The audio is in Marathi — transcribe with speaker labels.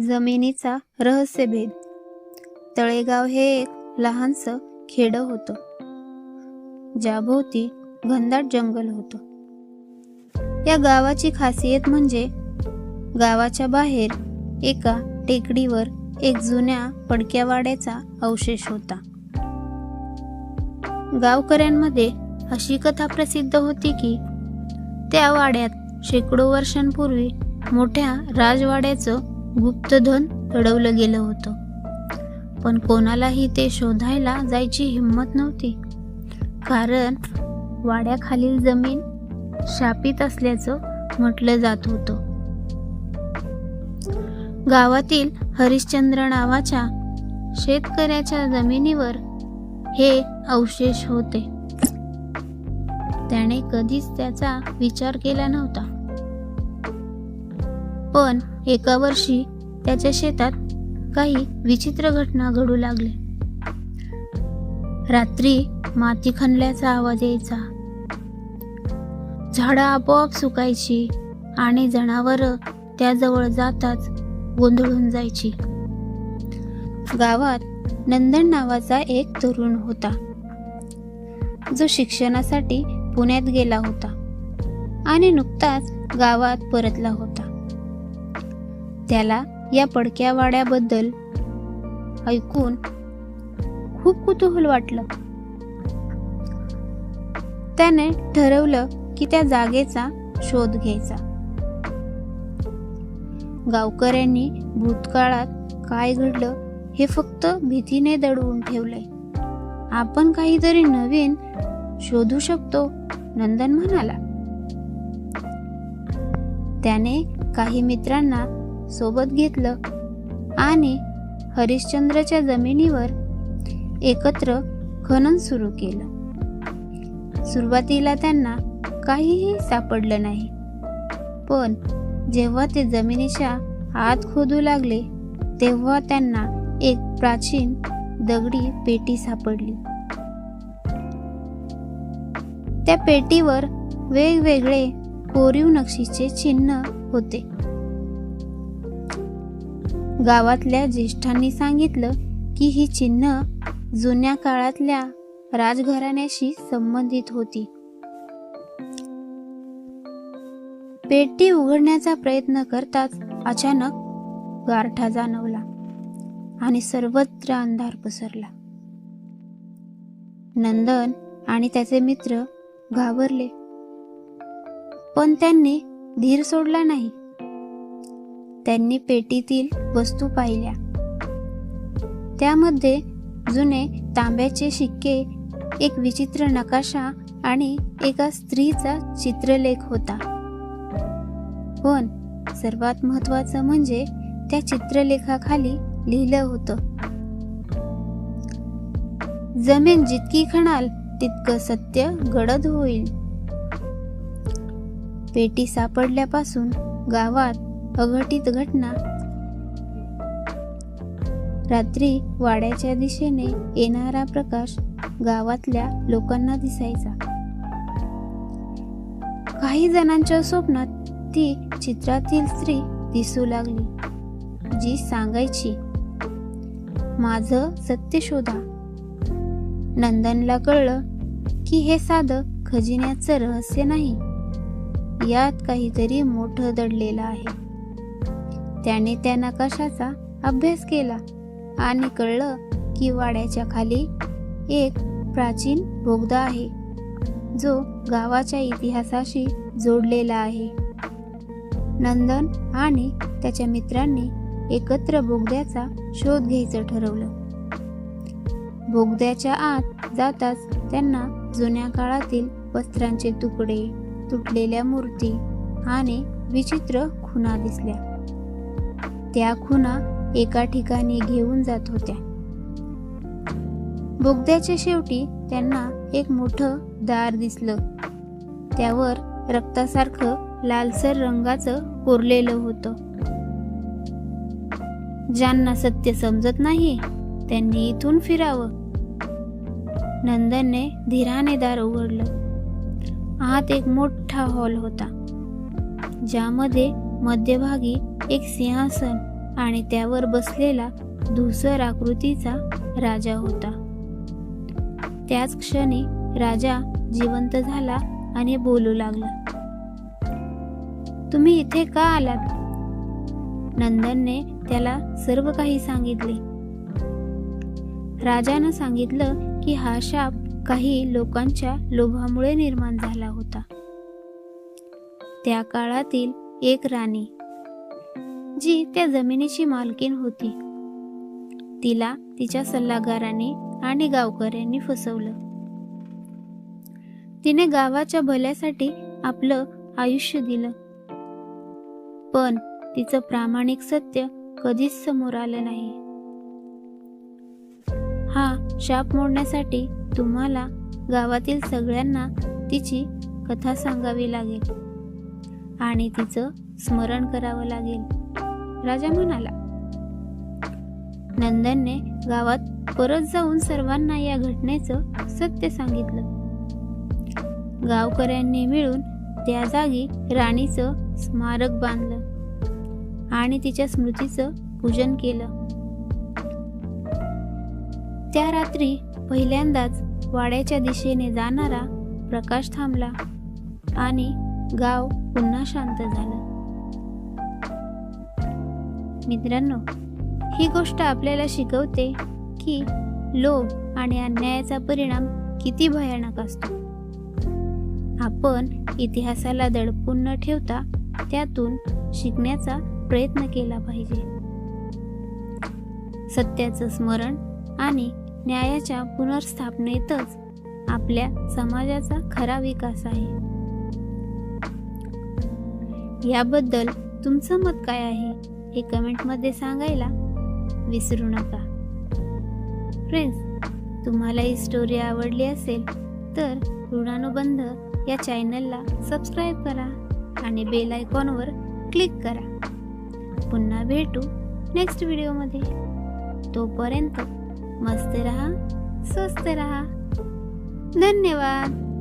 Speaker 1: जमिनीचा रहस्यभेद. तळेगाव हे एक लहानसं खेडं होतं ज्याभोवती घनदाट जंगल होतं. या गावाची खासियत म्हणजे गावाच्या बाहेर एका टेकडीवर एक जुन्या पडक्या वाड्याचा अवशेष होता. गावकऱ्यांमध्ये अशी कथा प्रसिद्ध होती की त्या वाड्यात शेकडो वर्षांपूर्वी मोठ्या राजवाड्याचं गुप्तधन दडवलं गेलं होतं. पण कोणालाही ते शोधायला जायची हिंमत नव्हती. कारण वाड्याखालील जमीन शापित असल्याचं म्हटलं जात होतं. गावातील हरिश्चंद्र नावाच्या शेतकऱ्याच्या जमिनीवर हे अवशेष होते. त्याने कधीच त्याचा विचार केला नव्हता. पण एका वर्षी त्याच्या शेतात काही विचित्र घटना घडू लागले रात्री माती खणल्याचा आवाज यायचा. झाडं आपोआप सुकायची आणि जनावर त्याजवळ जाताच गोंधळून जायची. गावात नंदन नावाचा एक तरुण होता. जो शिक्षणासाठी पुण्यात गेला होता आणि नुकताच गावात परतला होता. त्याला या पडक्या वाड्याबद्दल ऐकून खूप कुतूहल वाटलं. त्याने ठरवलं की त्या जागेचा शोध घ्यायचा. गावकऱ्यांनी भूतकाळात काय घडलं हे फक्त भीतीने दडवून ठेवलंय. आपण काहीतरी नवीन शोधू शकतो नंदन म्हणाला. त्याने काही मित्रांना सोबत घेतलं आणि हरिश्चंद्रच्या जमिनीवर एकत्र खनन सुरू केलं. सुरुवातीला त्यांना काहीही सापडलं नाही. पण जेव्हा ते जमिनीच्या आत खोदू लागले तेव्हा त्यांना एक प्राचीन दगडी पेटी सापडली. त्या पेटीवर वेगवेगळे कोरीव नक्षीचे चिन्ह होते. गावातल्या ज्येष्ठांनी सांगितलं की ही चिन्ह जुन्या काळातल्या राजघराण्याशी संबंधित होती. पेटी उघडण्याचा प्रयत्न करताच अचानक गारठा जाणवला आणि सर्वत्र अंधार पसरला. नंदन आणि त्याचे मित्र घाबरले. पण त्यांनी धीर सोडला नाही. त्यांनी पेटीतील वस्तू पाहिल्या. त्यामध्ये जुने तांब्याचे शिक्के एक विचित्र नकाशा आणि एका स्त्रीचा चित्रलेख होता. पण सर्वात महत्वाचं म्हणजे त्या चित्रलेखाखाली लिहिलं होतं. जमीन जितकी खणाल तितकं सत्य गडद होईल. पेटी सापडल्यापासून गावात अघटित घटना. रात्री वाड्याच्या दिशेने येणारा प्रकाश गावातल्या लोकांना दिसायचा. काही जणांच्या स्वप्नात ती चित्रातील स्त्री दिसू लागली जी सांगायची माझं सत्य शोधा. नंदनला कळलं की हे साधं खजिन्याचं रहस्य नाही. यात काहीतरी मोठं दडलेलं आहे. त्याने त्या नकाशाचा अभ्यास केला? आणि कळलं की वाड्याच्या खाली एक प्राचीन बोगदा आहे जो गावाच्या इतिहासाशी जोडलेला आहे. नंदन आणि त्याच्या मित्रांनी एकत्र बोगद्याचा शोध घ्यायचं ठरवलं. बोगद्याच्या आत जाताच त्यांना जुन्या काळातील वस्त्रांचे तुकडे तुटलेल्या मूर्ती आणि विचित्र खुणा दिसल्या. त्या खुणा एका ठिकाणी घेऊन जात होत्या. बोगद्याच्या शेवटी त्यांना एक मोठं दार दिसलं. त्यावर रक्तासारखं लालसर रंगाचं कोरलेलं होतं. ज्यांना सत्य समजत नाही त्यांनी इथून फिरावं. नंदनने धीराने दार उघडलं. आत एक मोठा हॉल होता ज्यामध्ये मध्यभागी एक सिंहासन आणि त्यावर बसलेला धूसर आकृतीचा राजा होता. त्याच क्षणी राजा जिवंत झाला आणि बोलू लागला तुम्ही इथे का आलात? नंदनने त्याला सर्व काही सांगितले. राजानं सांगितलं की हा शाप काही लोकांच्या लोभामुळे निर्माण झाला होता. त्या काळातील एक राणी जी त्या जमिनीची मालकीन होती. तिला तिच्या सल्लागाराने आणि गावकऱ्यांनी फसवलं. तिने गावाच्या भल्यासाठी आपलं आयुष्य दिलं. पण तिचं प्रामाणिक सत्य कधीच समोर आलं नाही. हा शाप मोडण्यासाठी तुम्हाला गावातील सगळ्यांना तिची कथा सांगावी लागेल. आणि तिचं स्मरण करावं लागेल. राजा म्हणाला नंदनने गावात परत जाऊन सर्वांना या घटनेचं सत्य सांगितलं. गावकऱ्यांनी मिळून त्या जागी राणीचं स्मारक बांधलं आणि तिच्या स्मृतीचं पूजन केलं. त्या रात्री पहिल्यांदाच वाड्याच्या दिशेने जाणारा प्रकाश थांबला आणि गाव पुन्हा शांत झालं. मित्रांनो ही गोष्ट आपल्याला शिकवते की लोभ आणि अन्यायाचा परिणाम किती भयानक असतो. आपण इतिहासाला दडपून न ठेवता त्यातून शिकण्याचा प्रयत्न केला पाहिजे. सत्याचं स्मरण आणि न्यायाच्या पुनर्स्थापनेतच आपल्या समाजाचा खरा विकास आहे. याबद्दल तुमचं मत काय आहे हे कमेंटमध्ये सांगायला विसरू नका. फ्रेंड्स तुम्हाला ही स्टोरी आवडली असेल तर ऋणानुबंध या चॅनलला सबस्क्राईब करा आणि बेल आयकॉनवर क्लिक करा. पुन्हा भेटू नेक्स्ट व्हिडिओमध्ये तोपर्यंत मस्त रहा स्वस्त रहा. धन्यवाद!